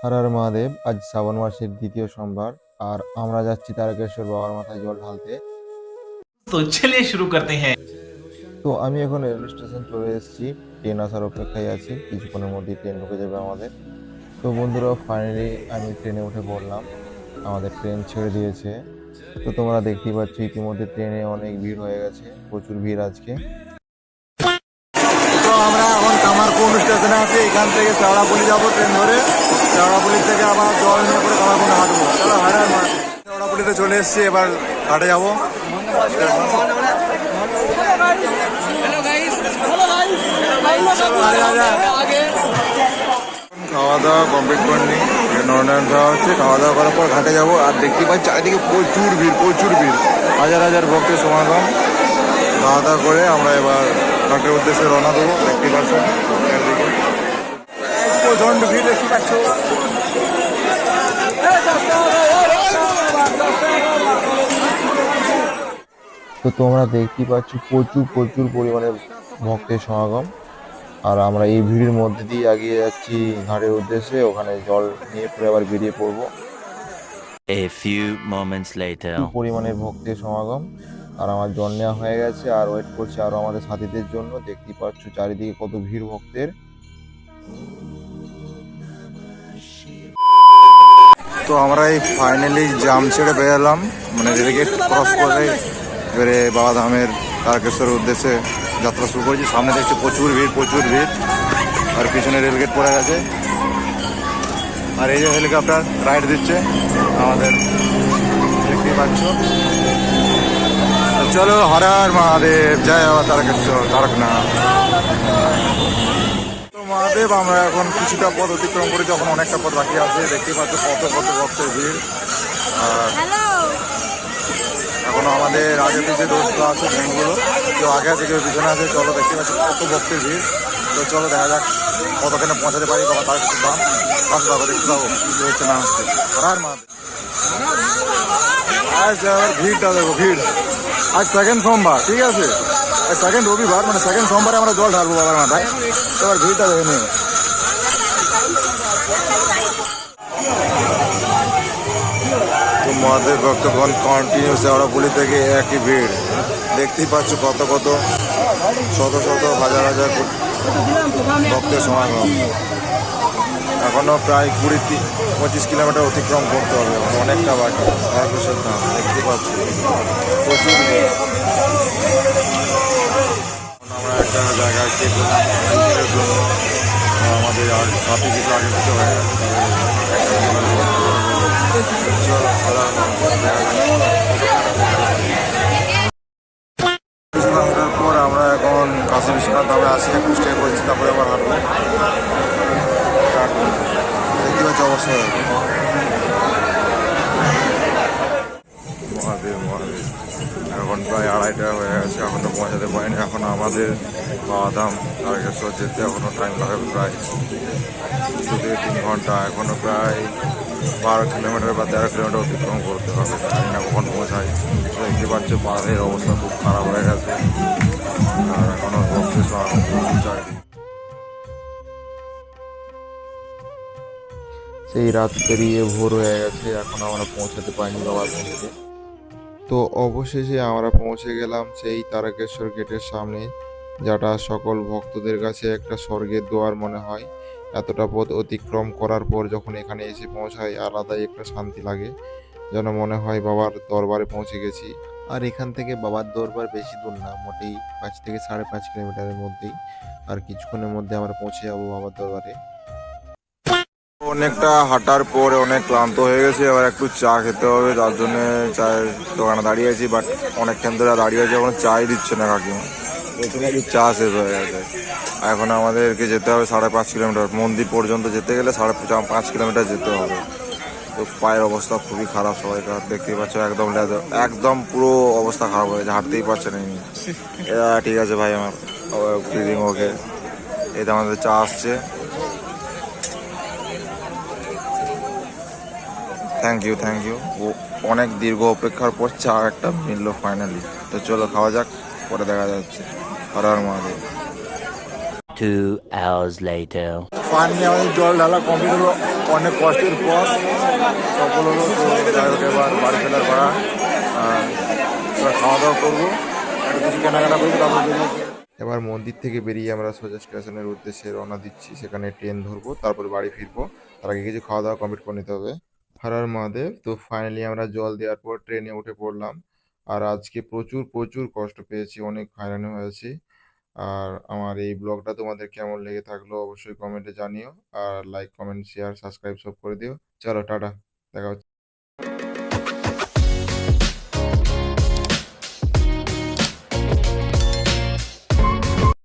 হর হর মহাদেব আজ শ্রাবণ মাসের দ্বিতীয় সোমবার আর আমরা যাচ্ছি তারকেশ্বর বাবার মাথায় জল ঢালতে। তো ছেলে শুরু করতে হ্যাঁ। তো আমি এখন রেলওয়ে স্টেশন চলে এসেছি ট্রেন আসার অপেক্ষায় আছি কিছুক্ষণের মধ্যেই ট্রেন ঢুকে যাবে আমাদের। তো বন্ধুরা ফাইনালি আমি ট্রেনে উঠে পড়লাম আমাদের ট্রেন ছেড়ে দিয়েছে। তো তোমরা দেখতেই পাচ্ছ ইতিমধ্যে ট্রেনে অনেক ভিড় হয়ে গেছে প্রচুর ভিড় আজকে। স্টেশনে আছি, এখান থেকে শেওড়াপুলি যাব ট্রেন ধরে। শেওড়াপুলি থেকে আবার জল নিয়ে পরে কামারকুন্ড হাঁটবো। চলো হারার মা শেওড়াপুলিতে চলে এসেছি, এবার ঘাটে যাব। খাওয়া দাওয়া কমপ্লিট করে নিই নরনারায়ণ খাওয়া হচ্ছে। খাওয়া দাওয়া করার পর ঘাটে যাব, আর দেখতে পাচ্ছি চারিদিকে প্রচুর ভিড় প্রচুর ভিড়। হাজার হাজার ভক্তের সমাগম। খাওয়া দাওয়া করে আমরা এবার ঘাটের উদ্দেশ্যে রওনা দেবো দেখতে পাচ্ছেন। ভিড় দেখতে পাচ্ছ। তো তোমরা দেখতে পাচ্ছ প্রচুর প্রচুর পরিমাণে ভক্তের সমাগম। আর আমরা এই ভিড়ের মধ্যে দিয়ে এগিয়ে যাচ্ছি ঘাটের উদ্দেশ্যে। ওখানে জল নিয়ে পরে আবার বেরিয়ে পড়ব। A few moments later. পরিমাণের ভক্তের সমাগম। আর আমার জল নেওয়া হয়ে গেছে। আর ওয়েট করছে আরও আমাদের সাথীদের জন্য। দেখতে পাচ্ছ চারিদিকে কত ভিড় ভক্তের। তো আমরা এই ফাইনালি জাম ছেড়ে বেরোলাম। মানে রেলগেট ক্রস করে এবারে বাবা ধামের তারকেশ্বরের উদ্দেশ্যে যাত্রা শুরু করেছি। সামনে দেখছি প্রচুর ভিড় প্রচুর ভিড়। আর পিছনে রেলগেট পড়ে গেছে। আর এই যে হেলিকপ্টার রাইড দিচ্ছে আমাদের। দেখতেই পাচ্ছ। চলো হরার মহাদেব। জয় বাবা তারকেশ্বর, তারকনাথ। মহাদেব আমরা এখন কিছুটা পথ অতিক্রম করে যখন অনেকটা পথ বাকি আছে দেখতে পাচ্ছ কত কত ভক্তের ভিড়। আর এখনও আমাদের আগে পিছিয়ে দোস্ত আছে ট্রেনগুলো কেউ আগে আছে কেউ পিছনে আছে চলো দেখতে পাচ্ছি কত ভক্তের ভিড়। তো চলো দেখা যাক কতখানে পৌঁছাতে পারি বাবা তার কিছু দাম। পাঁচশো টাকা দেখতে পাবো কি হচ্ছে না হচ্ছে। আর মহাদেব আজ ভিড়টা দেখো ভিড়। আজ সেকেন্ড সোমবার ঠিক আছে? সেকেন্ড রবিবার মানে সেকেন্ড সোমবারে আমরা জল ঢালবো বাবার মাথায়। এবার ভিড়টা দেখে নিও। তো মহাদেব ভক্তগণ কন্টিনিউ শেওড়াপুলি থেকে একই ভিড়। দেখতেই পাচ্ছ কত কত, শত শত, হাজার হাজার ভক্তের সমাগম। এখনও প্রায় কুড়ি পঁচিশ কিলোমিটার অতিক্রম করতে হবে অনেকটা বাকি। তারকেশ্বর ধাম দেখতে পাচ্ছি। প্রচুর একটা জায়গায় জন্য আমাদের আর সাথে কিছু আগে কিছু হয়ে পর আমরা এখন কাশী বিশ্বনাথ ধামে আসি একটু স্টে করছি তারপরে আবার হাঁটবো দেখতে পাচ্ছি অবশ্যই মহাদেব মহাদেব। এখন প্রায় আড়াইটা হয়ে গেছে এখনও পৌঁছাতে পারিনি। এখন আমাদের বাবাধাম তারকেশ্বর যেতে এখনও টাইম লাগবে প্রায় দু থেকে তিন ঘণ্টা। এখনও প্রায় বারো কিলোমিটার বা তেরো কিলোমিটার অতিক্রম করতে হবে। জানি না কখন পৌঁছাই তো দেখতে পাচ্ছ পাহাড়ের অবস্থা খুব খারাপ হয়ে গেছে। আর এখনও ভক্তের চারিদিকে। সেই রাত পেরিয়ে ভোর হয়ে গেছে। এখন আমরা পৌঁছাতে পারিনি বাবার মন্দিরে তো অবশেষে আমরা পৌঁছে গেলাম সেই তারকেশ্বর গেটের সামনে। যেটা সকল ভক্তদের কাছে একটা স্বর্গের দোয়ার মনে হয়, এতটা পথ অতিক্রম করার পর যখন এখানে এসে পৌঁছায়, আলাদাই একটা শান্তি লাগে। যেন মনে হয় বাবার দরবারে পৌঁছে গেছি। আর এখান থেকে বাবার দরবার বেশি দূর না, মোটেই পাঁচ থেকে সাড়ে পাঁচ কিলোমিটারের মধ্যেই। আর কিছুক্ষণের মধ্যে আমরা পৌঁছে যাব বাবার দরবারে। অনেকটা হাঁটার পরে অনেক ক্লান্ত হয়ে গেছে আবার একটু চা খেতে হবে, তার জন্য চায়ের দোকানে দাঁড়িয়ে আছি বাট অনেকক্ষণ ধরে দাঁড়িয়ে আছি, এখন চাই দিচ্ছে না কাকিমা। হয়ে গেছে। এখন আমাদেরকে যেতে হবে সাড়ে পাঁচ কিলোমিটার। মন্দির পর্যন্ত যেতে গেলে সাড়ে পাঁচ কিলোমিটার যেতে হবে। তো পায়ের অবস্থা খুবই খারাপ সবাইকার। দেখতেই পাচ্ছ একদম একদম পুরো অবস্থা খারাপ হয়ে গেছে। হাঁটতেই পারছে না ঠিক আছে ভাই আমার। ফিলিং ওকে এই তো আমাদের চা আসছে। থ্যাংক ইউ থ্যাংক ইউ অনেক দীর্ঘ অপেক্ষার পর চা একটা মিললো ফাইনালি তো চলো খাওয়া যাক। পরে দেখা যাচ্ছে Har Har Mahadev. Two hours later. Finally আমাদের জল ঢালা কমপ্লিট হলো অনেক কষ্টের পর সফল হলো তো যাই হোক এবার বাড়ি আর এবার খাওয়া দাওয়া করব। একটা কিছু কেনাকাটা করব তারপর এবার মন্দির থেকে বেরিয়ে আমরা সোজা স্টেশনের উদ্দেশ্যে রওনা দিচ্ছি। সেখানে ট্রেন ধরবো তারপর বাড়ি ফিরবো। তার আগে কিছু খাওয়া দাওয়া কমপ্লিট করে নিতে হবে। হর হর মহাদেব তো ফাইনালি আমরা জল দেওয়ার পর ট্রেনে উঠে পড়লাম। আর আজকে প্রচুর প্রচুর কষ্ট পেয়েছি, অনেক হয়রানি হয়েছি। আর আমার এই ব্লগটা তোমাদের কেমন লেগে থাকল অবশ্যই কমেন্টে জানিও। আর লাইক কমেন্ট শেয়ার সাবস্ক্রাইব সব করে দিও। চলো, টাটা। দেখা হচ্ছে।